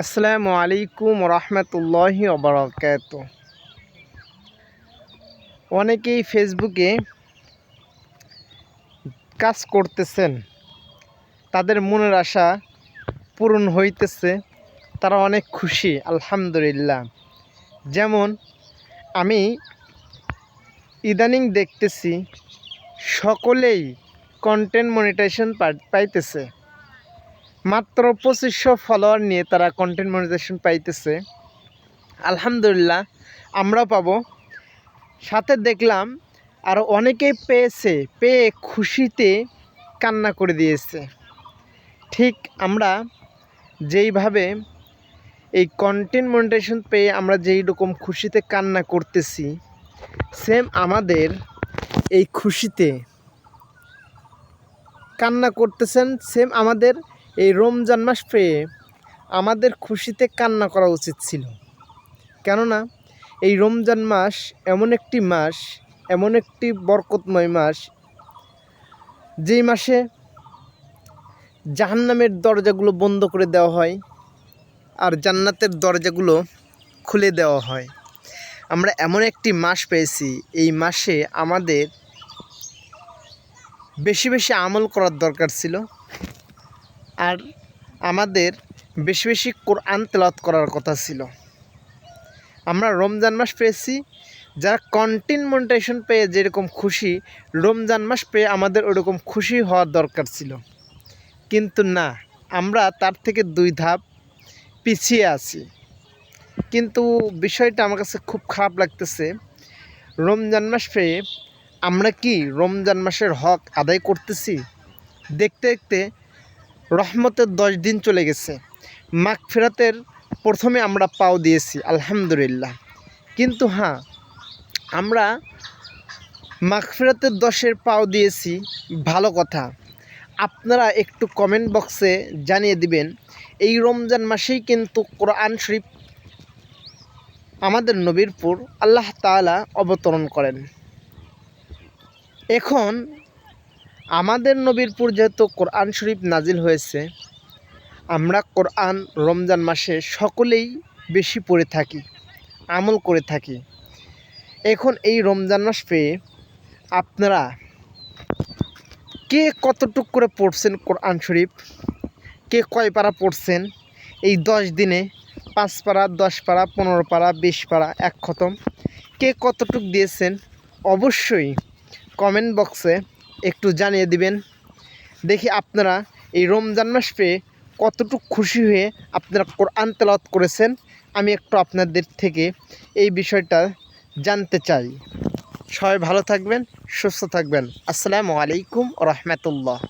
আসসালামু আলাইকুম রহমতুল্লাহি ওবরাকাত। অনেকেই ফেসবুকে কাজ করতেছেন, তাদের মনের আশা পূরণ হইতেছে, তারা অনেক খুশি, আলহামদুলিল্লাহ। যেমন, আমি ইদানিং দেখতেছি, সকলেই কন্টেন্ট মনিটাইজেশন পাইতেছে। মাত্র পঁচিশশো ফলোয়ার নিয়ে তারা কন্টেন্ট মনিটাইজেশন পাইতেছে। আলহামদুলিল্লাহ, আমরাও পাবো। সাথে দেখলাম, আর অনেকেই পেয়েছে, পেয়ে খুশিতে কান্না করে দিয়েছে। ঠিক আমরা যেইভাবে এই কন্টেন্ট মনিটাইজেশন পেয়ে আমরা যেই রকম খুশিতে কান্না করতেছি সেম আমাদের এই খুশিতে কান্না করতেছেন সেম আমাদের এই রমজান মাস পেয়ে আমাদের খুশিতে কান্না করা উচিত ছিল। কেননা এই রমজান মাস এমন একটি মাস, এমন একটি বরকতময় মাস, যেই মাসে জাহান্নামের দরজাগুলো বন্ধ করে দেওয়া হয় আর জান্নাতের দরজাগুলো খুলে দেওয়া হয়। আমরা এমন একটি মাস পেয়েছি, এই মাসে আমাদের বেশি বেশি আমল করার দরকার ছিল। আর আমাদের বেশি বেশি কোরআন তেলাত করার কথা ছিল। আমরা রমজান মাস পেয়েছি, যারা কন্টেন্ট মনিটাইজেশন পেয়ে যেরকম খুশি, রমজান মাস পেয়ে আমাদের ওরকম খুশি হওয়ার দরকার ছিল। কিন্তু না, আমরা তার থেকে দুই ধাপ পিছিয়ে আছি। কিন্তু বিষয়টা আমার কাছে খুব খারাপ লাগতেছে, রমজান মাস পেয়ে আমরা কি রমজান মাসের হক আদায় করতেছি? দেখতে দেখতে রহমতের দশ দিন চলে গেছে। মাঘ ফেরাতের প্রথমে আমরা পাও দিয়েছি, আলহামদুলিল্লাহ। কিন্তু হ্যাঁ আমরা মাঘ ফেরাতের দশের পাও দিয়েছি, ভালো কথা। আপনারা একটু কমেন্ট বক্সে জানিয়ে দিবেন, এই রমজান মাসেই কিন্তু কোরআন শরীফ আমাদের নবীরপুর আল্লাহ তালা অবতরণ করেন। এখন আমাদের নবীরপুর যেহেতু কোরআন শরীফ নাজিল হয়েছে, আমরা কোরআন রমজান মাসে সকলেই বেশি পড়ে থাকি, আমল করে থাকি। এখন এই রমজান মাস পেয়ে আপনারা কে কতটুক করে পড়ছেন কোরআন শরীফ? কে কয় পারা পড়ছেন? এই দশ দিনে পাঁচ পাড়া দশ পাড়া পনেরো পাড়া বিশ পাড়া এক খতম। কে কতটুক দিয়েছেন? অবশ্যই কমেন্ট বক্সে একটু জানিয়ে দিবেন। দেখি আপনারা এই রমজান মাস পেয়ে কতটুকু খুশি হয়ে আপনারা কোরআন তেলাওয়াত করেছেন, আমি একটু আপনাদের থেকে এই বিষয়টা জানতে চাই। সবাই ভালো থাকবেন, সুস্থ থাকবেন। আসসালামু আলাইকুম রহমতুল্লাহ।